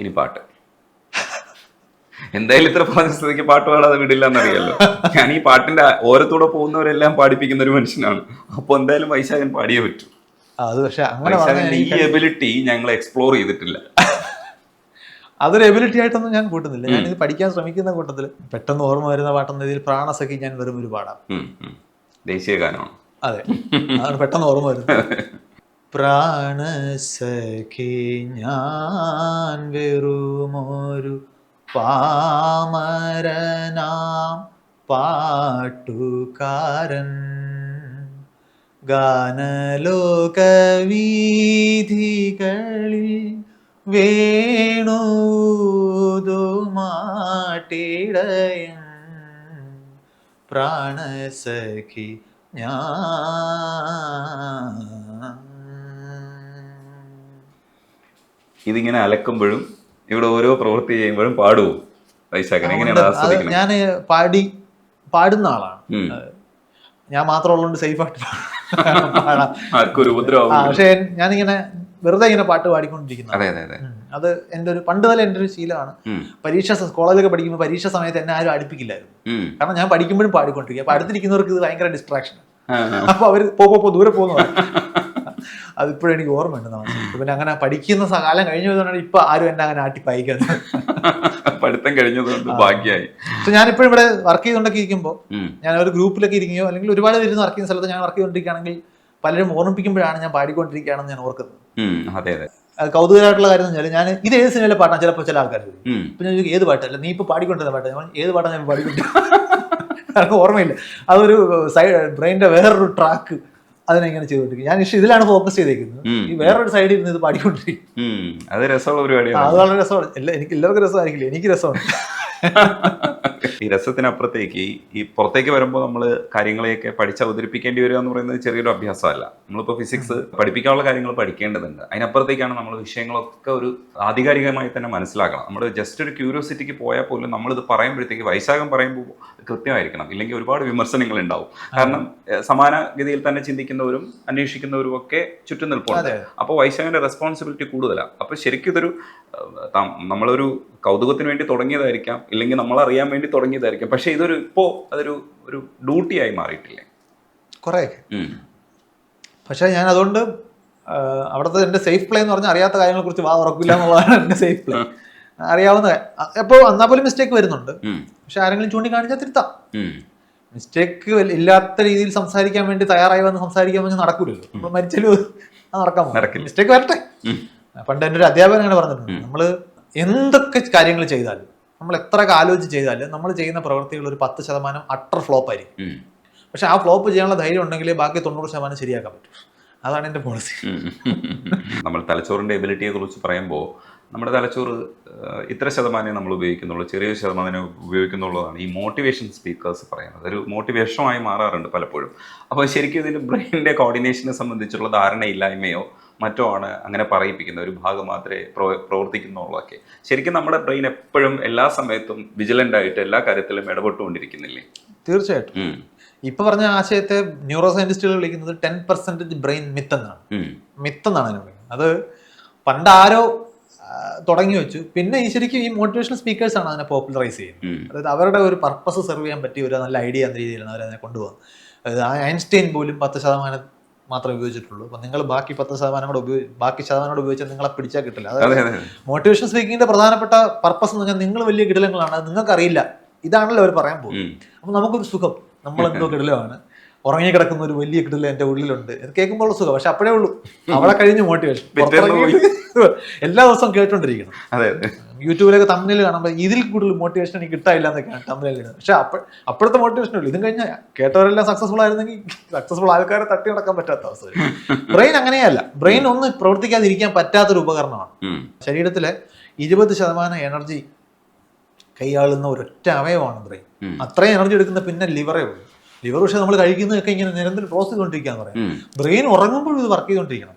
ഇനി പാട്ട്. എന്തായാലും ഇത്ര പറഞ്ഞ സ്ഥിതിക്ക് പാട്ട് പാടാതെ വിടില്ല എന്നറിയാലോ ഞാൻ ഈ പാട്ടിന്റെ ഓരത്തൂടെ പോകുന്നവരെല്ലാം പാടിപ്പിക്കുന്ന ഒരു മനുഷ്യനാണ്. അപ്പൊ എന്തായാലും വൈശാഖൻ പാടിയേ പറ്റൂ. അത് പക്ഷെ വൈശാഖന്റെ ഈ എബിലിറ്റി ഞങ്ങൾ എക്സ്പ്ലോർ ചെയ്തിട്ടില്ല. അതൊരു എബിലിറ്റി ആയിട്ടൊന്നും ഞാൻ കൂട്ടുന്നില്ല. ഞാൻ ഇത് പഠിക്കാൻ ശ്രമിക്കുന്ന കൂട്ടത്തിൽ പെട്ടെന്ന് ഓർമ്മ വരുന്ന പാട്ടെന്ന രീതിയിൽ പ്രാണസഖി ഞാൻ വെറും ഒരു പാടാം. ദേശീയ ഗാനമാണ് അതെ. അതാണ് പെട്ടെന്ന് ഓർമ്മ വരുന്നത്. പ്രാണസഖി ഞാൻ വെറുമൊരു പാമരനാം പാട്ടുകാരൻ. ഗാനലോകവീഥികളിൽ വേണുതുമാട്ടിടയൻ. പ്രാണസഖി ഞാൻ ഇതിങ്ങനെ അലക്കുമ്പോഴും ഇവിടെ ഓരോ പ്രവൃത്തി ചെയ്യുമ്പോഴും പാടുവോ? വൈശാഖൻ എങ്ങനെയാണ് ആസ്വദിക്കുന്നത് ഞാൻ പാടി പാടുന്ന ആളാണ്. ഞാൻ മാത്രം ഉള്ളതുകൊണ്ട് സേഫ് ആയിട്ട് പാടാം. പക്ഷേ ഞാനിങ്ങനെ വെറുതെ ഇങ്ങനെ പാട്ട് പാടിക്കൊണ്ടിരിക്കുന്നു. അതെ എന്റെ ഒരു പണ്ട് തന്നെ എന്റെ ഒരു ശീലമാണ്. പരീക്ഷ കോളേജിലൊക്കെ പഠിക്കുമ്പോൾ പരീക്ഷ സമയത്ത് എന്നെ ആരും അടുപ്പിക്കില്ലായിരുന്നു. കാരണം ഞാൻ പഠിക്കുമ്പോഴും പാടിക്കൊണ്ടിരിക്കുക അപ്പൊ അടുത്തിരിക്കുന്നവർക്ക് ഇത് ഭയങ്കര ഡിസ്ട്രാക്ഷൻ. അപ്പൊ അവർ പോ, പോ ദൂരെ പോകുന്നു അതിപ്പോഴും എനിക്ക് ഓർമ്മയുണ്ട് നമ്മൾ പിന്നെ അങ്ങനെ പഠിക്കുന്ന കാലം കഴിഞ്ഞു പോയതുകൊണ്ടാണ് ഇപ്പൊ ആരും എന്നെ അങ്ങനെ ആട്ടി പായിക്കുന്നത് പഠിത്തം കഴിഞ്ഞതുകൊണ്ട് ഭാഗ്യമായി പക്ഷെ ഞാനിപ്പോഴും ഇവിടെ വർക്ക് ചെയ്തുകൊണ്ടൊക്കെ ഇരിക്കുമ്പോൾ ഞാൻ ഒരു ഗ്രൂപ്പിലൊക്കെ ഇരിക്കുകയോ അല്ലെങ്കിൽ ഒരുപാട് പേര് വർക്ക് ചെയ്യുന്ന സ്ഥലത്ത് ഞാൻ വർക്ക് ചെയ്തുകൊണ്ടിരിക്കുകയാണെങ്കിൽ പലരും ഓർമ്മിപ്പിക്കുമ്പോഴാണ് ഞാൻ പാടിക്കൊണ്ടിരിക്കുകയാണെന്ന് ഞാൻ ഓർക്കുന്നത്. അതെ അതെ. അത് കൗതുകമായിട്ടുള്ള കാര്യം എന്ന് വെച്ചാൽ ഞാൻ ഇത് ഏത് സിനിമയിലെ പാട്ടാണ്? ചിലപ്പോൾ ചില ആൾക്കാർ ഞാൻ ഏത് പാട്ടല്ല നീ ഇപ്പൊ പാടിക്കൊണ്ടിരുന്ന പാട്ട് ഞാൻ ഏത് പാട്ടാണ് ഞാൻ പാടിക്കൊണ്ട് എനിക്ക് ഓർമ്മയില്ല. അതൊരു സൈഡ് ബ്രെയിനിന്റെ വേറൊരു ട്രാക്ക് അതിനെ ഇങ്ങനെ ചെയ്തോണ്ടിരിക്കും ഞാൻ ഇഷ്ടം ഇതിലാണ് ഫോക്കസ് ചെയ്തേക്കുന്നത്. ഈ വേറൊരു സൈഡിൽ ഇരുന്ന് ഇത് പാടിക്കൊണ്ടിരിക്കും. അത് രസമുള്ള പരിപാടി പരിപാടിയാണ് അത് വളരെ രസമാണ്. എനിക്ക് എല്ലാവർക്കും രസമായിരിക്കില്ല? എനിക്ക് രസമാണ്. ഈ രസത്തിനപ്പുറത്തേക്ക് ഈ- പുറത്തേക്ക് വരുമ്പോൾ നമ്മൾ കാര്യങ്ങളെയൊക്കെ പഠിച്ച് അവതരിപ്പിക്കേണ്ടി വരിക എന്ന് പറയുന്നത് ചെറിയൊരു അഭ്യാസമല്ല. നമ്മളിപ്പോൾ ഫിസിക്സ് പഠിപ്പിക്കാനുള്ള കാര്യങ്ങൾ പഠിക്കേണ്ടതുണ്ട്. അതിനപ്പുറത്തേക്കാണ് നമ്മൾ വിഷയങ്ങളൊക്കെ ഒരു ആധികാരികമായി തന്നെ മനസ്സിലാക്കണം. നമ്മൾ ജസ്റ്റ് ഒരു ക്യൂരിയോസിറ്റിക്ക് പോയാൽ പോലും നമ്മളിത് പറയുമ്പോഴത്തേക്ക് വൈശാഖം പറയുമ്പോൾ കൃത്യമായിരിക്കണം. ഇല്ലെങ്കിൽ ഒരുപാട് വിമർശനങ്ങൾ ഉണ്ടാവും. കാരണം സമാനഗതിയിൽ തന്നെ ചിന്തിക്കുന്നവരും അന്വേഷിക്കുന്നവരും ഒക്കെ ചുറ്റും നിൽപ്പുണ്ട്. അപ്പോൾ വൈശാഖിന്റെ റെസ്പോൺസിബിലിറ്റി കൂടുതലാണ് അപ്പോൾ ശരിക്കും ഇതൊരു നമ്മളൊരു കൗതുകത്തിന് വേണ്ടി തുടങ്ങിയതായിരിക്കാം. ഇല്ലെങ്കിൽ നമ്മൾ അറിയാൻ വേണ്ടി തുടങ്ങിയതായിരിക്കും. പക്ഷേ ഇതൊരു ഇപ്പോൾ അതൊരു ഒരു ഡ്യൂട്ടിയായി മാറിയിട്ടില്ലേ? കുറേയൊക്കെ. പക്ഷേ ഞാൻ അതുകൊണ്ട് അവിടുത്തെ എന്റെ സേഫ് പ്ലേ എന്ന് പറഞ്ഞാൽ അറിയാത്ത കാര്യങ്ങളെ കുറിച്ച് വാ ഉറക്കില്ല എന്നുള്ളതാണ് എന്റെ സേഫ് പ്ലേ അറിയാവുന്ന എപ്പോൾ എന്നാൽ പോലും മിസ്റ്റേക്ക് വരുന്നുണ്ട്. പക്ഷെ ആരെങ്കിലും ചൂണ്ടിക്കാണിച്ചാൽ തിരുത്താം. മിസ്റ്റേക്ക് ഇല്ലാത്ത രീതിയിൽ സംസാരിക്കാൻ വേണ്ടി തയ്യാറായി വന്ന് സംസാരിക്കാൻ വേണ്ടി നടക്കൂലല്ലോ. നമ്മൾ മരിച്ചാലും അത് നടക്കാൻ പോകും. മിസ്റ്റേക്ക് വരട്ടെ. പണ്ട് എന്റെ ഒരു അധ്യാപകൻ അങ്ങനെ പറഞ്ഞിട്ടുണ്ട്. നമ്മൾ എന്തൊക്കെ കാര്യങ്ങൾ ചെയ്താലും നമ്മൾ എത്ര ആലോചിച്ച് ചെയ്താലും നമ്മൾ ചെയ്യുന്ന പ്രവൃത്തികൾ ഒരു പത്ത് ശതമാനം അട്ടർ ഫ്ലോപ്പ് ആയിരിക്കും. പക്ഷെ ആ ഫ്ലോപ്പ് ചെയ്യാനുള്ള ധൈര്യം ഉണ്ടെങ്കിൽ ബാക്കി തൊണ്ണൂറ് ശതമാനം ശരിയാക്കാൻ പറ്റും. അതാണ് എന്റെ പോളിസി നമ്മൾ തലച്ചോറിന്റെ എബിലിറ്റിയെ കുറിച്ച് പറയുമ്പോൾ നമ്മുടെ തലച്ചോറ് ഇത്ര ശതമാനമേ നമ്മൾ ഉപയോഗിക്കുന്നുള്ളൂ ചെറിയ ശതമാനം ഉപയോഗിക്കുന്നുള്ളതാണ് ഈ മോട്ടിവേഷൻ സ്പീക്കേഴ്സ് പറയുന്നത്. ഒരു മോട്ടിവേഷനുമായി മാറാറുണ്ട് പലപ്പോഴും. അപ്പോൾ ശരിക്കും ഇതിന് ബ്രെയിനിന്റെ കോർഡിനേഷനെ സംബന്ധിച്ചുള്ള ധാരണയില്ലായ്മയോ മറ്റോ ആണ് അങ്ങനെ പറയിപ്പിക്കുന്ന ഒരു ഭാഗം മാത്രമേ പ്രോ പ്രവർത്തിക്കുന്നുള്ളതൊക്കെ ശരിക്കും നമ്മുടെ ബ്രെയിൻ എപ്പോഴും എല്ലാ സമയത്തും വിജിലന്റ് ആയിട്ട് എല്ലാ കാര്യത്തിലും ഇടപെട്ടുകൊണ്ടിരിക്കുന്നില്ലേ? തീർച്ചയായിട്ടും. ഇപ്പൊ പറഞ്ഞ ആശയത്തെ ന്യൂറോ സയന്റിസ്റ്റുകൾ വിളിക്കുന്നത് ടെൻ പെർസെന്റേജ് ബ്രെയിൻ മിത്ത് എന്നാണ്. മിത്ത് എന്നാണ് അതിനെ വിളിക്കുന്നത്. അത് പണ്ട് ആരോ തുടങ്ങി വെച്ചു. പിന്നെ ഈ ശരിക്കും ഈ മോട്ടിവേഷണൽ സ്പീക്കേഴ്സ് ആണ് അതിനെ പോപ്പുലറൈസ് ചെയ്യുന്നത്. അതായത് അവരുടെ ഒരു പർപ്പസ് സെർവ് ചെയ്യാൻ പറ്റിയ ഒരു നല്ല ഐഡിയ എന്ന രീതിയിലാണ് അവരതിനെ കൊണ്ടുപോകുന്നത്. അതായത് ഐൻസ്റ്റൈൻ പോലും പത്ത് ശതമാനം മാത്രമേ ഉപയോഗിച്ചിട്ടുള്ളൂ. അപ്പം നിങ്ങൾ ബാക്കി പത്ത് ശതമാനം കൂടെ ഉപയോഗി ബാക്കി ശതമാനം കൂടെ ഉപയോഗിച്ചാൽ നിങ്ങളെ പിടിച്ചാൽ കിട്ടില്ല. അതെ അതായത് മോട്ടിവേഷൻ സ്പീക്കിങ്ങിന്റെ പ്രധാനപ്പെട്ട പർപ്പസ് എന്ന് പറഞ്ഞാൽ നിങ്ങൾ വലിയ കിടലങ്ങളാണ്. നിങ്ങൾക്ക് അറിയില്ല ഇതാണല്ലോ അവർ പറയാൻ പോകും അപ്പൊ നമുക്കൊരു സുഖം. നമ്മൾ എന്തോ കിടലമാണ്. ഉറങ്ങി കിടക്കുന്ന ഒരു വലിയ കിടല എന്റെ ഉള്ളിലുണ്ട്. ഇത് കേൾക്കുമ്പോൾ സുഖം. പക്ഷെ അപ്പോഴേ ഉള്ളൂ. അവിടെ കഴിഞ്ഞ് മോട്ടിവേഷൻ എല്ലാ ദിവസവും കേട്ടോണ്ടിരിക്കണം. അതെ. യൂട്യൂബിലൊക്കെ തമ്മിൽ കാണുമ്പോൾ ഇതിൽ കൂടുതൽ മോട്ടിവേഷൻ എനിക്ക് കിട്ടാനില്ല എന്നൊക്കെയാണ് തമ്മിൽ പക്ഷെ അപ്പ അപ്പോഴത്തെ മോട്ടിവേഷൻ ഉള്ളൂ. ഇതും കഴിഞ്ഞാൽ കേട്ടവരെല്ലാം സക്സസ്ഫുൾ ആയിരുന്നെങ്കിൽ സക്സസ്ഫുൾ ആൾക്കാരെ തട്ടി നടക്കാൻ പറ്റാത്ത അവസ്ഥ ബ്രെയിൻ അങ്ങനെയല്ല. ബ്രെയിൻ ഒന്ന് പ്രവർത്തിക്കാതിരിക്കാൻ പറ്റാത്തൊരു ഉപകരണമാണ്. ശരീരത്തിലെ ഇരുപത് ശതമാനം എനർജി കൈയാളുന്ന ഒരൊറ്റ അവയവമാണ് ബ്രെയിൻ. അത്രയും എനർജി എടുക്കുന്ന പിന്നെ ലിവറേ ഉള്ളൂ. ലിവർ പക്ഷെ നമ്മൾ കഴിക്കുന്നതൊക്കെ ഇങ്ങനെ നിരന്തരം പ്രോസസ് ചെയ്തുകൊണ്ടിരിക്കാന്ന് പറയാം. ബ്രെയിൻ ഉറങ്ങുമ്പോഴും ഇത് വർക്ക് ചെയ്തുകൊണ്ടിരിക്കണം.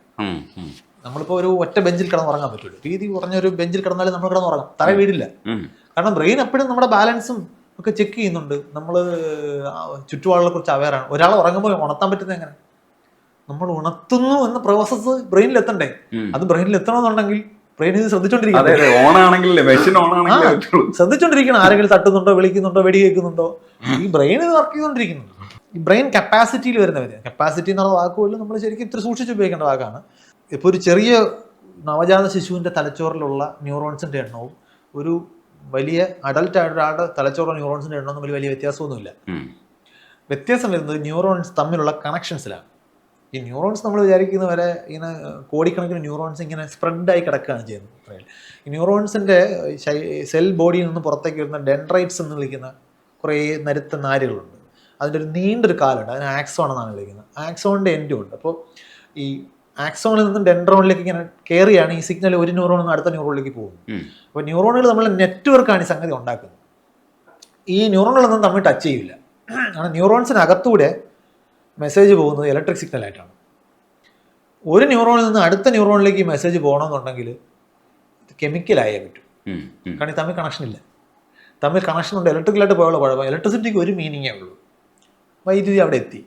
നമ്മളിപ്പോൾ ഒരു ഒറ്റ ബെഞ്ചിൽ കിടന്ന് ഉറങ്ങാൻ പറ്റുള്ളൂ രീതി കുറഞ്ഞ ഒരു ബെഞ്ചിൽ കിടന്നാലും നമ്മൾ കിടന്ന് ഉറങ്ങാം തറ വീടില്ല. കാരണം ബ്രെയിൻ എപ്പോഴും നമ്മുടെ ബാലൻസും ഒക്കെ ചെക്ക് ചെയ്യുന്നുണ്ട്. നമ്മൾ ചുറ്റുപാടുകളെ കുറിച്ച് അവയറാണ് ഒരാൾ ഉറങ്ങുമ്പോൾ ഉണർത്താൻ പറ്റുന്നത് എങ്ങനെ? നമ്മൾ ഉണർത്തുന്നു എന്ന പ്രോസസ്സ് ബ്രെയിനിൽ എത്തണ്ടേ? അത് ബ്രെയിനിൽ എത്തണമെന്നുണ്ടെങ്കിൽ ബ്രെയിൻ ഇത്. പറ്റുള്ളൂ. ശ്രദ്ധിച്ചോണ്ടിരിക്കണം. ആരെങ്കിലും തട്ടുന്നുണ്ടോ വിളിക്കുന്നുണ്ടോ വെടി കേൾക്കുന്നുണ്ടോ? ഈ ബ്രെയിൻ ഇത് വർക്ക് ചെയ്തോണ്ടിരിക്കുന്നുണ്ട്. ഈ ബ്രെയിൻ കപ്പാസിറ്റിയിൽ വരുന്ന വ്യത്യാസം. കപ്പാസിറ്റി എന്നുള്ള വാക്കുകളിൽ നമ്മൾ ശരിക്കും ഇത്ര സൂക്ഷിച്ച് ഉപയോഗിക്കേണ്ട വാക്കാണ്. ഇപ്പോൾ ഒരു ചെറിയ നവജാത ശിശുവിന്റെ തലച്ചോറിലുള്ള ന്യൂറോൺസിന്റെ എണ്ണവും ഒരു വലിയ അഡൽട്ട് ആയ ഒരാളുടെ തലച്ചോറിലെ ന്യൂറോൺസിന്റെ എണ്ണവും തമ്മിൽ വലിയ വ്യത്യാസമൊന്നുമില്ല. വ്യത്യാസം വരുന്നത് ന്യൂറോൺസ് തമ്മിലുള്ള കണക്ഷൻസിലാണ്. ഈ ന്യൂറോൺസ് നമ്മൾ വിചാരിക്കുന്ന വരെ ഇങ്ങനെ കോടിക്കണക്കിന് ന്യൂറോൺസ് ഇങ്ങനെ സ്പ്രെഡായി കിടക്കുകയാണ് ചെയ്യുന്നത് ഈ ന്യൂറോൺസിന്റെ സെൽ ബോഡിയിൽ നിന്ന് പുറത്തേക്ക് വരുന്ന ഡെൻഡ്രൈറ്റ്സ് എന്ന് വിളിക്കുന്ന കുറേ നരുത്ത നാരുകളുണ്ട്. അതിന്റെ ഒരു നീണ്ടൊരു കാലുണ്ട്. അതിന് ആക്സോൺ എന്നാണ് വിളിക്കുന്നത്. ആക്സോണിന്റെ എൻഡും ഉണ്ട്. അപ്പോൾ ഈ ആക്സോണിൽ നിന്നും ഡെൻഡ്രോണിലേക്ക് ഇങ്ങനെ കയറിയാണ് ഈ സിഗ്നൽ ഒരു ന്യൂറോണിൽ നിന്ന് അടുത്ത ന്യൂറോണിലേക്ക് പോകുന്നത്. അപ്പോൾ ന്യൂറോണുകൾ നമ്മൾ നെറ്റ്വർക്കാണ് ഈ സംഗതി ഉണ്ടാക്കുന്നത്. ഈ ന്യൂറോണുകളൊന്നും തമ്മിൽ ടച്ച് ചെയ്യില്ല. കാരണം ന്യൂറോൺസിനകത്തൂടെ മെസ്സേജ് പോകുന്നത് ഇലക്ട്രിക് സിഗ്നൽ ആയിട്ടാണ്. ഒരു ന്യൂറോണിൽ നിന്ന് അടുത്ത ന്യൂറോണിലേക്ക് ഈ മെസ്സേജ് പോകണമെന്നുണ്ടെങ്കിൽ കെമിക്കലായേ പറ്റും. കാരണം ഈ തമ്മിൽ കണക്ഷൻ ഇല്ല. തമ്മിൽ കണക്ഷൻ ഉണ്ട്. ഇലക്ട്രിക്കലായിട്ട് പോയുള്ള കുഴപ്പം ഇലക്ട്രിസിറ്റിക്ക് ഒരു മീനിങ്ങേ ഉള്ളൂ. വൈദ്യുതി അവിടെ എത്തി.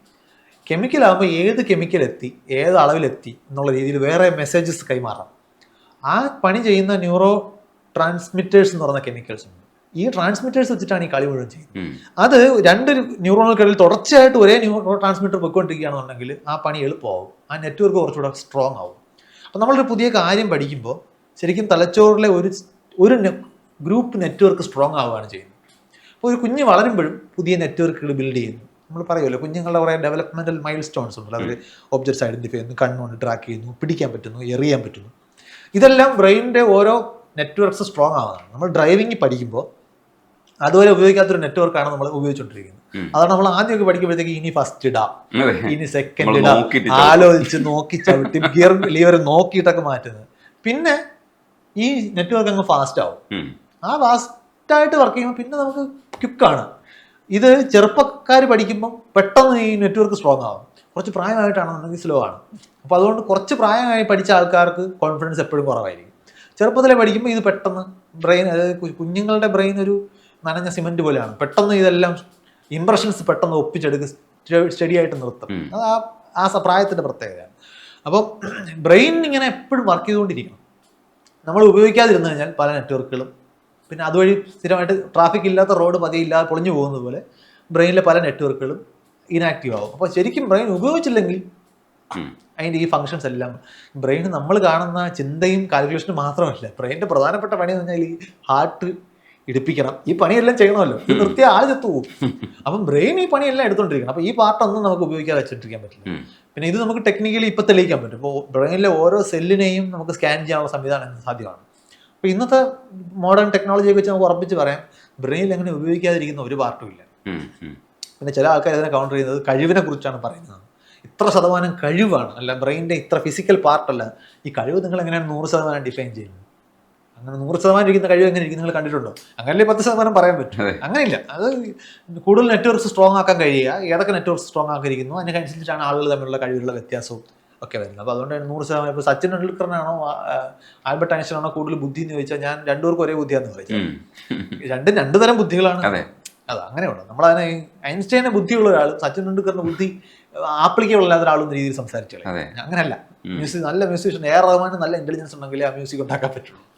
കെമിക്കലാകുമ്പോൾ ഏത് കെമിക്കൽ എത്തി ഏത് അളവിലെത്തി എന്നുള്ള രീതിയിൽ വേറെ മെസ്സേജസ് കൈമാറാം. ആ പണി ചെയ്യുന്ന ന്യൂറോ ട്രാൻസ്മിറ്റേഴ്സ് എന്ന് പറയുന്ന കെമിക്കൽസ് ഉണ്ട്. ഈ ട്രാൻസ്മിറ്റേഴ്സ് വെച്ചിട്ടാണ് ഈ കളി മുഴുവൻ ചെയ്യുന്നത്. അത് രണ്ട് ന്യൂറോണുകൾക്കിടയിൽ തുടർച്ചയായിട്ട് ഒരേ ന്യൂറോ ട്രാൻസ്മിറ്റർ പൊയ്ക്കൊണ്ടിരിക്കുകയാണെന്നുണ്ടെങ്കിൽ ആ പണി എളുപ്പമാകും ആ നെറ്റ്വർക്ക് കുറച്ചുകൂടെ സ്ട്രോങ് ആവും. അപ്പം നമ്മളൊരു പുതിയ കാര്യം പഠിക്കുമ്പോൾ ശരിക്കും തലച്ചോറിലെ ഒരു ഒരു ഗ്രൂപ്പ് നെറ്റ്വർക്ക് സ്ട്രോങ് ആവുകയാണ് ചെയ്യുന്നത്. അപ്പോൾ ഒരു കുഞ്ഞ് വളരുമ്പോഴും പുതിയ നെറ്റ്വർക്കുകൾ ബിൽഡ് ചെയ്യുന്നു. നമ്മൾ പറയുമല്ലോ കുഞ്ഞുങ്ങളുടെ കുറേ ഡെവലപ്മെന്റൽ മൈൽ സ്റ്റോൺസ് ഉണ്ടല്ലോ അവർ ഒബ്ജക്ട്സ് ഐഡന്റിഫൈ ചെയ്യുന്നു കണ്ണുകൊണ്ട് ട്രാക്ക് ചെയ്യുന്നു പിടിക്കാൻ പറ്റുന്നു എറിയാൻ പറ്റുന്നു. ഇതെല്ലാം ബ്രെയിനിന്റെ ഓരോ നെറ്റ്വർക്ക്സ് സ്ട്രോങ് ആവുന്നതാണ്. നമ്മൾ ഡ്രൈവിംഗ് പഠിക്കുമ്പോൾ അതുവരെ ഉപയോഗിക്കാത്തൊരു നെറ്റ്വർക്കാണ് നമ്മൾ ഉപയോഗിച്ചുകൊണ്ടിരിക്കുന്നത്. അതാണ് നമ്മൾ ആദ്യമൊക്കെ പഠിക്കുമ്പോഴത്തേക്ക് ഇനി ഫസ്റ്റ് ഇടാം ഇനി സെക്കൻഡ് ഇടാം ആലോചിച്ച് നോക്കി ചവിട്ടി ഗിയർ ലീവർ നോക്കിയിട്ടൊക്കെ മാറ്റുന്നത്. പിന്നെ ഈ നെറ്റ്വർക്ക് അങ്ങ് ഫാസ്റ്റ് ആവും. ആ ഫാസ്റ്റായിട്ട് വർക്ക് ചെയ്യുമ്പോൾ പിന്നെ നമുക്ക് ക്വിക്കാണ് ഇത് ചെറുപ്പക്കാർ പഠിക്കുമ്പോൾ പെട്ടെന്ന് ഈ നെറ്റ്വർക്ക് സ്ട്രോങ് ആകും കുറച്ച് പ്രായമായിട്ടാണെന്നുണ്ടെങ്കിൽ സ്ലോ ആണ്. അപ്പോൾ അതുകൊണ്ട് കുറച്ച് പ്രായമായി പഠിച്ച ആൾക്കാർക്ക് കോൺഫിഡൻസ് എപ്പോഴും കുറവായിരിക്കും. ചെറുപ്പത്തിലെ പഠിക്കുമ്പോൾ ഇത് പെട്ടെന്ന് ബ്രെയിൻ അതായത് കുഞ്ഞുങ്ങളുടെ ബ്രെയിൻ ഒരു നനഞ്ഞ സിമെന്റ് പോലെയാണ്. പെട്ടെന്ന് ഇതെല്ലാം ഇംപ്രഷൻസ് പെട്ടെന്ന് ഒപ്പിച്ചെടുക്കുക സ്റ്റഡി ആയിട്ട് നിർത്തും. അത് ആ ആ സപ്രായത്തിന്റെ പ്രത്യേകതയാണ്. അപ്പോൾ ബ്രെയിൻ ഇങ്ങനെ എപ്പോഴും വർക്ക് ചെയ്തുകൊണ്ടിരിക്കണം. നമ്മൾ ഉപയോഗിക്കാതിരുന്നു കഴിഞ്ഞാൽ പല നെറ്റ്വർക്കുകളും പിന്നെ അതുവഴി സ്ഥിരമായിട്ട് ട്രാഫിക് ഇല്ലാത്ത റോഡ് പതിയില്ലാതെ പൊളിഞ്ഞു പോകുന്നത് പോലെ ബ്രെയിനിലെ പല നെറ്റ്വർക്കുകളും ഇനാക്റ്റീവ് ആകും അപ്പോൾ ശരിക്കും ബ്രെയിൻ ഉപയോഗിച്ചില്ലെങ്കിൽ. അതിന്റെ ഈ ഫങ്ഷൻസ് എല്ലാം ബ്രെയിൻ നമ്മൾ കാണുന്ന ചിന്തയും കാൽക്കുലേഷനും മാത്രമല്ല. ബ്രെയിനിന്റെ പ്രധാനപ്പെട്ട പണി എന്ന് പറഞ്ഞാൽ ഈ ഹാർട്ട് ഇടിപ്പിക്കണം. ഈ പണിയെല്ലാം ചെയ്യണമല്ലോ. ഇത് നിർത്തിയ ആൾ ചത്തു പോകും അപ്പം ബ്രെയിൻ ഈ പണിയെല്ലാം എടുത്തോണ്ടിരിക്കണം. അപ്പം ഈ പാർട്ടൊന്നും നമുക്ക് ഉപയോഗിക്കാതെ വെച്ചിട്ടിരിക്കാൻ പറ്റില്ല. പിന്നെ ഇത് നമുക്ക് ടെക്നിക്കലി ഇപ്പം തെളിയിക്കാൻ പറ്റും. ഇപ്പോൾ ബ്രെയിനിലെ ഓരോ സെല്ലിനെയും നമുക്ക് സ്കാൻ ചെയ്യാനുള്ള സംവിധാനം സാധ്യമാണ്. അപ്പോൾ ഇന്നത്തെ മോഡേൺ ടെക്നോളജിയെ വെച്ച് നമുക്ക് ഉറപ്പിച്ച് പറയാം. ബ്രെയിനിൽ എങ്ങനെ ഉപയോഗിക്കാതിരിക്കുന്ന ഒരു പാർട്ടും ഇല്ല. പിന്നെ ചില ആൾക്കാർ അതിനെ കൗണ്ടർ ചെയ്യുന്നത് കഴിവിനെ കുറിച്ചാണ് പറയുന്നത്. ഇത്ര ശതമാനം കഴിവാണ്. അല്ല ബ്രെയിനിന്റെ ഇത്ര ഫിസിക്കൽ പാർട്ടല്ല ഈ കഴിവ് നിങ്ങൾ എങ്ങനെയാണ് നൂറ് ശതമാനം ഡിഫൈൻ ചെയ്യുന്നത്? അങ്ങനെ നൂറ് ശതമാനം ഇരിക്കുന്ന കഴിവ് എങ്ങനെ ഇരിക്കും നിങ്ങൾ കണ്ടിട്ടുണ്ടോ? അങ്ങനെ പത്ത് ശതമാനം പറയാൻ പറ്റും. അങ്ങനെയില്ല. അത് കൂടുതൽ നെറ്റ്വർക്ക്സ് സ്ട്രോങ് ആക്കാൻ കഴിയുക. ഏതൊക്കെ നെറ്റ്വർക്ക്സ് സ്ട്രോങ് ആക്കിയിരിക്കുന്നു? അതിനനുസരിച്ചാണ് ആളുകൾ തമ്മിലുള്ള കഴിവുള്ള വ്യത്യാസവും ഒക്കെ വരുന്നത്. അപ്പോൾ അതുകൊണ്ട് തന്നെ നൂറ് ശതമാനം ഇപ്പോൾ സച്ചിൻ ടെണ്ടുൽക്കറിനാണോ ആൽബർട്ട് ഐൻസ്റ്റീനാണോ കൂടുതൽ ബുദ്ധി എന്ന് ചോദിച്ചാൽ ഞാൻ രണ്ടുപേർക്കും ഒരേ ബുദ്ധിയാന്ന് ഉം. രണ്ടും രണ്ടു തരം ബുദ്ധികളാണ്. അതെ. അങ്ങനെയുണ്ട്. നമ്മളതിനെ ഐൻസ്റ്റൈനെ ബുദ്ധിയുള്ള ഒരാളും സച്ചിൻ ടെണ്ടുൽക്കറിന്റെ ബുദ്ധി ആപ്ലിക്കബിൾ അല്ലാത്ത ഒരാളും രീതിയിൽ സംസാരിച്ചു. അങ്ങനെയല്ല. മ്യൂസിക് നല്ല മ്യൂസിഷ്യൻ എ റഹ്മാന് നല്ല ഇന്റലിജൻസ് ഉണ്ടെങ്കിൽ ആ മ്യൂസിക് ഉണ്ടാക്കാൻ പറ്റുള്ളൂ.